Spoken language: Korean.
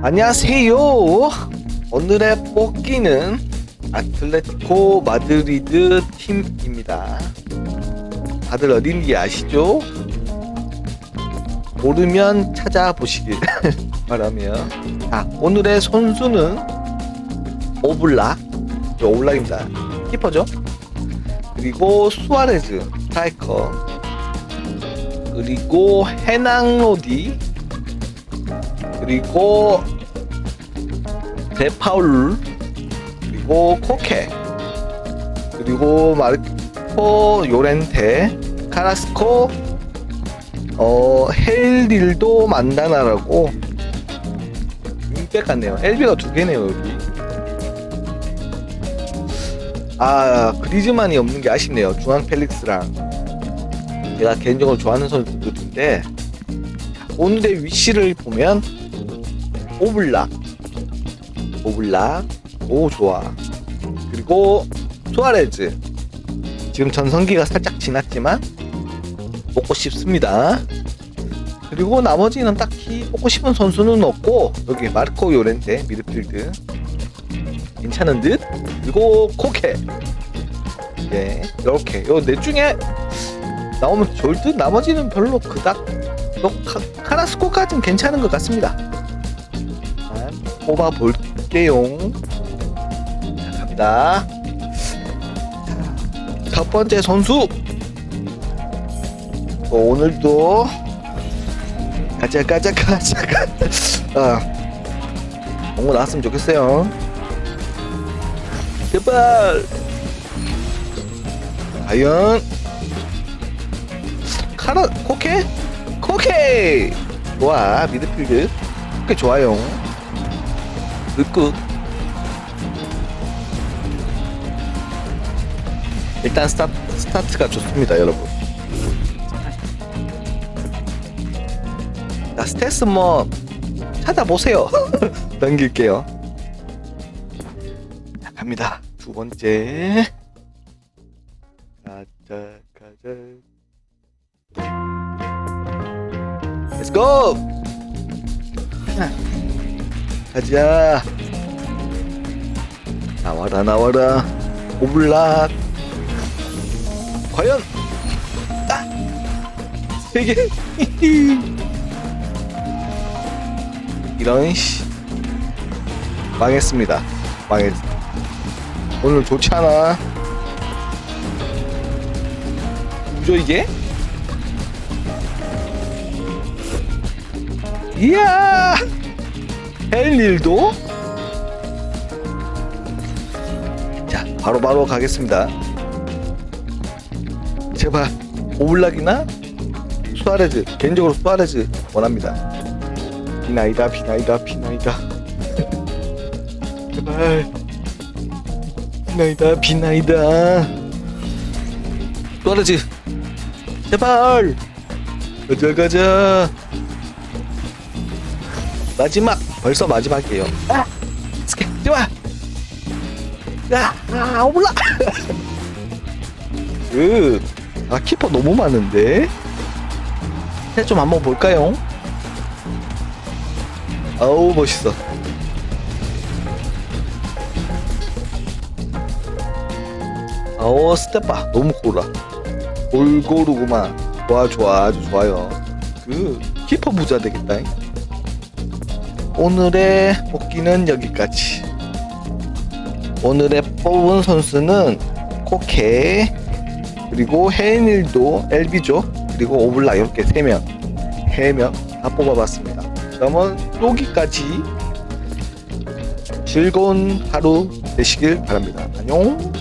안녕하세요. 오늘의 뽑기는 아틀레티코 마드리드 팀입니다. 다들 어딘지 아시죠? 모르면 찾아보시길 바라며 자, 오늘의 선수는 오블락 오블락입니다. 키퍼죠? 그리고 수아레즈 스트라이커 그리고 헤낭로디 그리고 데파울 그리고 코케 그리고 마르코 요렌테 카라스코 어 헬딜도 만다나라고 윙백 같네요. 엘비가 두 개네요 여기. 아 그리즈만이 없는 게 아쉽네요. 중앙 펠릭스랑. 제가 개인적으로 좋아하는 선수들인데 오늘의 위치를 보면 오블락 오블락 오 좋아. 그리고 수아레즈. 지금 전성기가 살짝 지났지만 뽑고 싶습니다. 그리고 나머지는 딱히 뽑고 싶은 선수는 없고 여기 마르코 요렌테 미드필드. 괜찮은 듯. 그리고 코케. 예 이렇게. 요넷 중에 나오면 좋을 듯. 나머지는 별로 그닥 너 카, 카라스코까지는 괜찮은 것 같습니다. 자, 뽑아볼게요. 자, 갑니다. 자, 첫 번째 선수. 또 오늘도 가자 가자 가자 가자. 아, 뭔가 나왔으면 좋겠어요. 제발. 과연 카라 코케? 코케! 좋아 미드필드 코케 좋아요 굿굿 일단 스타, 스타트가 좋습니다 여러분. 자 스탯은 뭐 찾아보세요. 넘길게요. 자 갑니다. 두 번째. 가자 가자. Let's go! 가자. 나와라, 나와라. 오블락. 과연? 아! 세 개. 이런, 씨. 망했습니다. 망했. 오늘 좋지 않아. 뭐죠, 이게? 이야 헬일도? 자 바로 바로 가겠습니다. 제발 오블락이나 수아레즈 개인적으로 수아레즈 원합니다. 비나이다 비나이다 비나이다. 제발. 비나이다 비나이다. 수아레즈. 제발. 가자 가자 마지막 벌써 마지막이에요. 아, 스케 좋아. 야, 아, 올라. 그, 아 키퍼 너무 많은데. 좀 한번 볼까요? 아우 멋있어. 아우 스텝바 너무 고라. 골고루구만. 좋아 좋아 아주 좋아요. 그 키퍼 부자 되겠다. 오늘의 뽑기는 여기까지. 오늘의 뽑은 선수는 코케 그리고 헤인일도 엘비죠 그리고 오블라 이렇게 세 명, 세명다 뽑아봤습니다. 그러면 여기까지 즐거운 하루 되시길 바랍니다. 안녕.